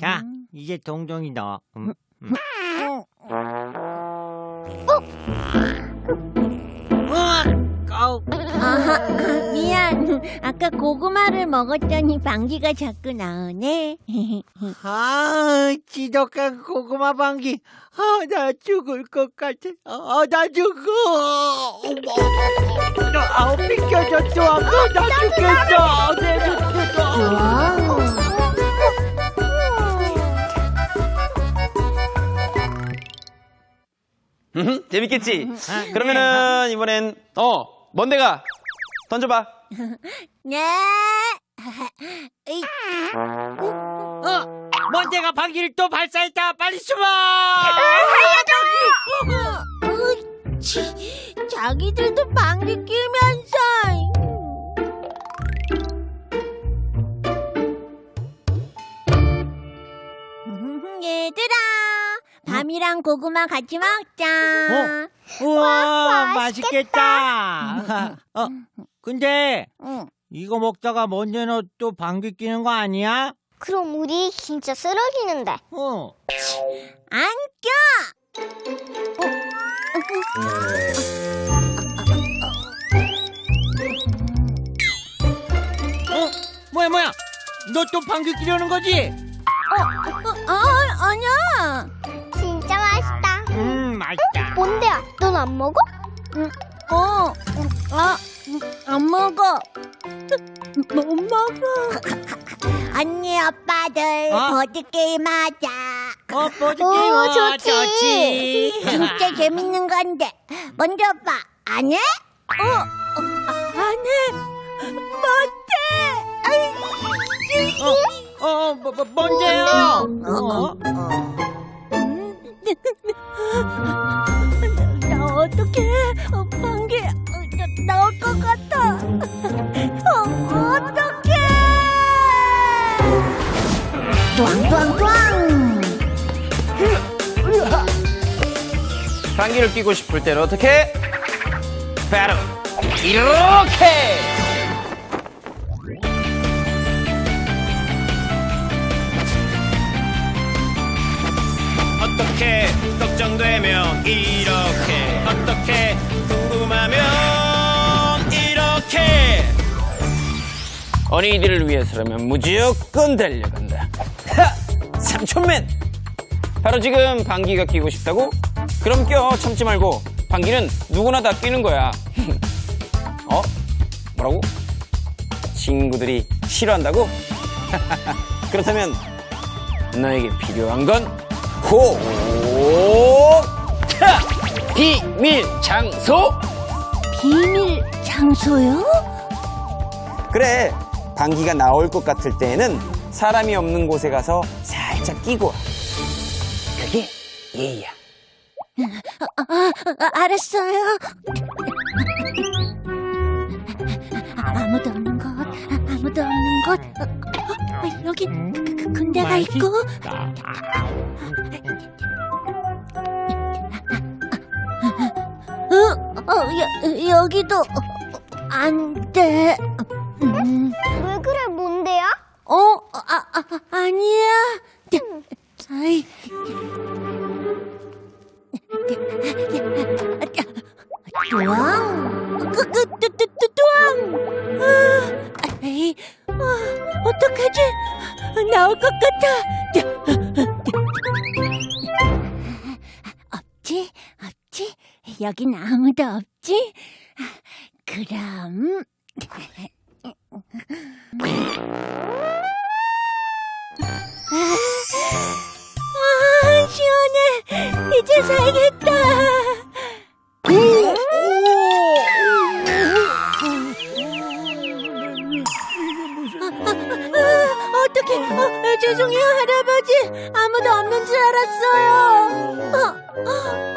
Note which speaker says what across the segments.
Speaker 1: 자, 이제
Speaker 2: 동동이 너. 음, 음. 아우,
Speaker 3: 아하, 미안. 아까 고구마를 먹었더니 방귀가 자꾸 나오네.
Speaker 2: 아, 지독한 고구마 방귀. 아, 나 죽을 것 같아. 아, 나 죽어. 아우, 비켜줘, 또. 나 죽겠어. 내 죽겠어.
Speaker 4: 음, 재밌겠지?
Speaker 2: 아,
Speaker 4: 그러면은 이번엔 어 먼데가 던져봐.
Speaker 3: 네. 으이,
Speaker 2: 어, 먼데가 방귀를 또 발사했다. 빨리 숨어.
Speaker 3: 으이, 치, 자기들도 방귀 뀌면서. 밤이랑 고구마 같이 먹자.
Speaker 2: 우와, 맛있겠다. 어, 근데
Speaker 3: 응.
Speaker 2: 이거 먹다가 먼데는 또 방귀 뀌는 거 아니야?
Speaker 1: 그럼 우리 진짜 쓰러지는데.
Speaker 2: 어.
Speaker 3: 안 껴!
Speaker 2: 어? 뭐야 뭐야? 너 또 방귀 뀌려는 거지?
Speaker 3: 어, 어, 아니야.
Speaker 1: 맛있다.
Speaker 2: 음 맛있다.
Speaker 1: 뭔데야? 넌안 먹어?
Speaker 3: 어, 아, 안 먹어. 못 먹어. 언니, 오빠들,
Speaker 2: 어?
Speaker 3: 보드 게임 하자.
Speaker 2: 어 보드
Speaker 1: 오,
Speaker 2: 게임 어,
Speaker 1: 좋지.
Speaker 2: 좋지.
Speaker 3: 진짜 재밌는 건데. 먼저 오빠, 안 해? 어, 어, 안 해. 못해. 아이,
Speaker 2: 어, 어, 뭐, 뭐, 뭔데요? 어?
Speaker 3: 나 어떡해? 어, 방귀 어, 나, 나올 것 같아. 어, 어떡해? 뚜왕뚜왕뚜왕.
Speaker 4: 방귀를 뀌고 싶을 때는 어떻게? 바로 이렇게. 어떻게 걱정되면 이렇게 어떻게 궁금하면 이렇게 어린이들을 위해서라면 무조건 달려간다 하! 삼촌맨 바로 지금 방귀가 끼고 싶다고? 그럼 껴 참지 말고 방귀는 누구나 다 끼는 거야 어? 뭐라고? 친구들이 싫어한다고? 그렇다면 너에게 필요한 건 호! 타! 비밀 장소?
Speaker 3: 비밀 장소요?
Speaker 4: 그래 방귀가 나올 것 같을 때에는 사람이 없는 곳에 가서 살짝 끼고 와. 그게 예의야
Speaker 3: 아, 알았어요. 아무도 없는 곳, 아, 아무도 없는 곳. 어, 어, 어, 여기 그, 그 군대가 있고. 어, 어, 여, 여기도 어, 안 돼. 음,
Speaker 1: 왜 그래, 뭔데요?
Speaker 3: 어, 아, 아, 아니야. 아이. 나올 것 같아. 없지, 없지. 여긴 아무도 없지. 그럼. 아, 시원해. 이제 살겠다. 어떡해. 어, 죄송해요, 할아버지. 아무도 없는 줄 알았어요. 어,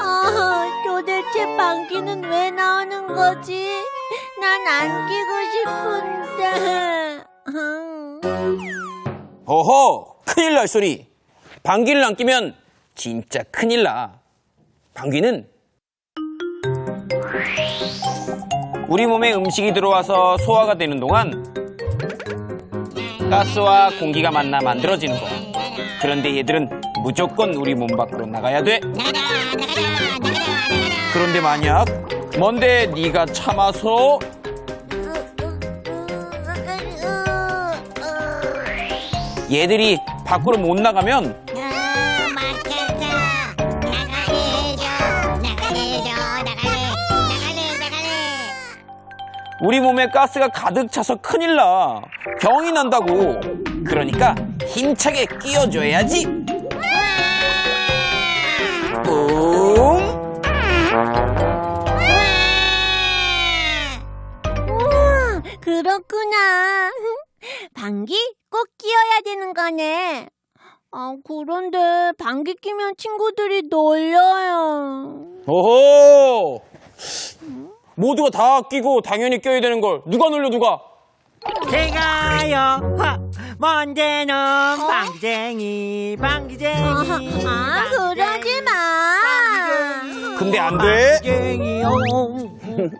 Speaker 3: 아, 도대체 방귀는 왜 나오는 거지? 난 안기고 싶은데. 음.
Speaker 4: 어허, 큰일 날 소리. 방귀를 안 끼면 진짜 큰일 나. 방귀는 우리 몸에 음식이 들어와서 소화가 되는 동안 가스와 공기가 만나 만들어지는 거야. 그런데 얘들은 무조건 우리 몸 밖으로 나가야 돼. 그런데 만약 뭔데 네가 참아서 얘들이 밖으로 못 나가면 우리 몸에 가스가 가득 차서 큰일 나. 병이 난다고. 그러니까 힘차게 끼워줘야지. 뿡.
Speaker 3: 우와, 그렇구나. 방귀 꼭 끼어야 되는 거네. 아, 그런데 방귀 끼면 친구들이 놀려요.
Speaker 4: 오호. 모두가 다 끼고 당연히 껴야 되는 걸 누가 놀려 누가?
Speaker 2: 제가요 하, 먼데는 방귀쟁이 방귀쟁이
Speaker 3: 아, 아, 그러지 마.
Speaker 4: 근데 안 돼.
Speaker 2: 방귀쟁이 어,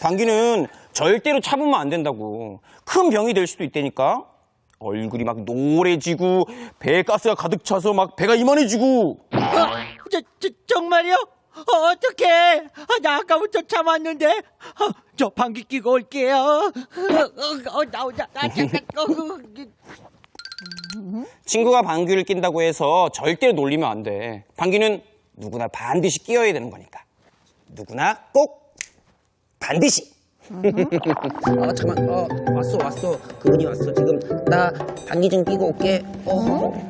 Speaker 4: 방귀는 절대로 참으면 안 된다고. 큰 병이 될 수도 있다니까. 얼굴이 막 노래지고 배에 가스가 가득 차서 막 배가 이만해지고.
Speaker 2: 어, 저, 저, 정말요? 어, 어떡해. 아, 나 아까부터 참았는데. 어, 저 방귀 끼고 올게요. 어, 나오자 아, 잠깐
Speaker 4: 친구가 방귀를 낀다고 해서 절대로 놀리면 안 돼. 방귀는 누구나 반드시 끼어야 되는 거니까. 누구나 꼭 반드시.
Speaker 5: 어 잠깐 어 왔어 왔어. 그분이 왔어. 지금 나 방귀 좀 끼고 올게. 어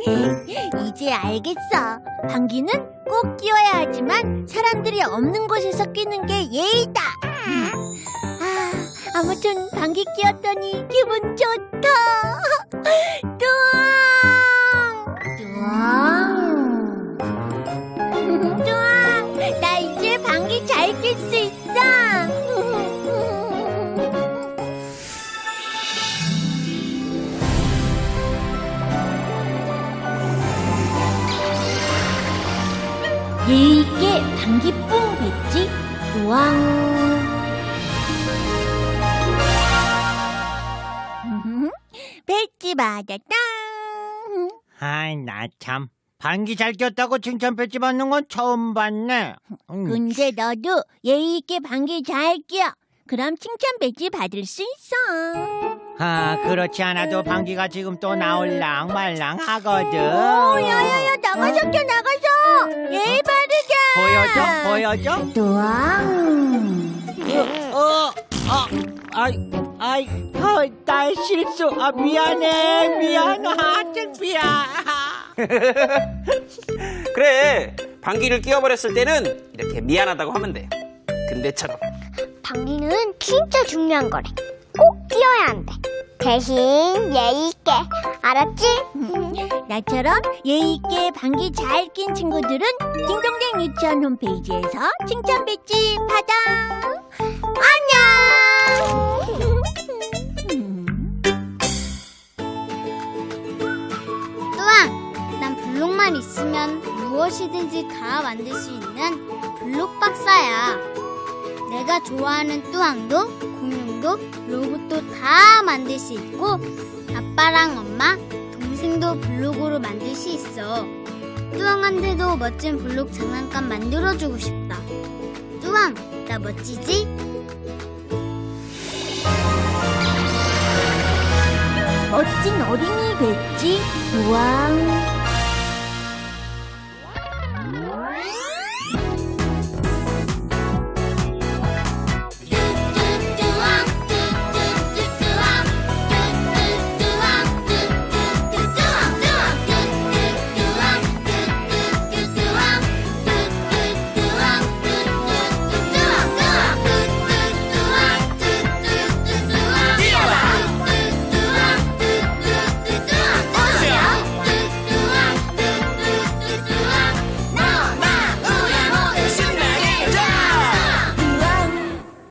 Speaker 3: 이제 알겠어. 방귀는 꼭 끼워야 하지만 사람들이 없는 곳에서 끼는 게 예의다. 아, 아무튼 방귀 끼웠더니 기분 좋다. 뚜 왕 배지 받았다
Speaker 2: 아이 나 참 방귀 잘 꼈다고 칭찬 배지 받는 건 처음 봤네 음,
Speaker 3: 근데 너도 예의 있게 방귀 잘 껴. 그럼 칭찬 배지 받을 수 있어.
Speaker 2: 아 그렇지 않아도 방귀가 지금 또 나올랑 말랑 하거든
Speaker 3: 오, 야야야 나가서 껴 나가서.
Speaker 2: 보여줘 보여줘
Speaker 3: 우왕.
Speaker 2: 어, 어, 아이, 아이, 어, 나의 실수. 아, 미안해, 미안, 아, 창피야.
Speaker 4: 그래. 방귀를 끼워버렸을 때는 이렇게 미안하다고 하면 돼. 근데처럼.
Speaker 1: 방귀는 진짜 중요한 거래. 꼭 끼어야 한대. 대신 예의 있게. 알았지?
Speaker 3: 나처럼 예의 있게 방귀 잘 낀 친구들은 딩동댕 유치원 홈페이지에서 칭찬 배지 받아.
Speaker 1: 뚜왕, 난 블록만 있으면 무엇이든지 다 만들 수 있는 블록 박사야. 내가 좋아하는 뚜왕도, 공룡도, 로봇도 다 만들 수 있고, 아빠랑 엄마, 동생도 블록으로 만들 수 있어. 뚜왕한테도 멋진 블록 장난감 만들어주고 싶다. 뚜왕, 나 멋지지?
Speaker 3: 멋진 어린이 됐지, 우왕.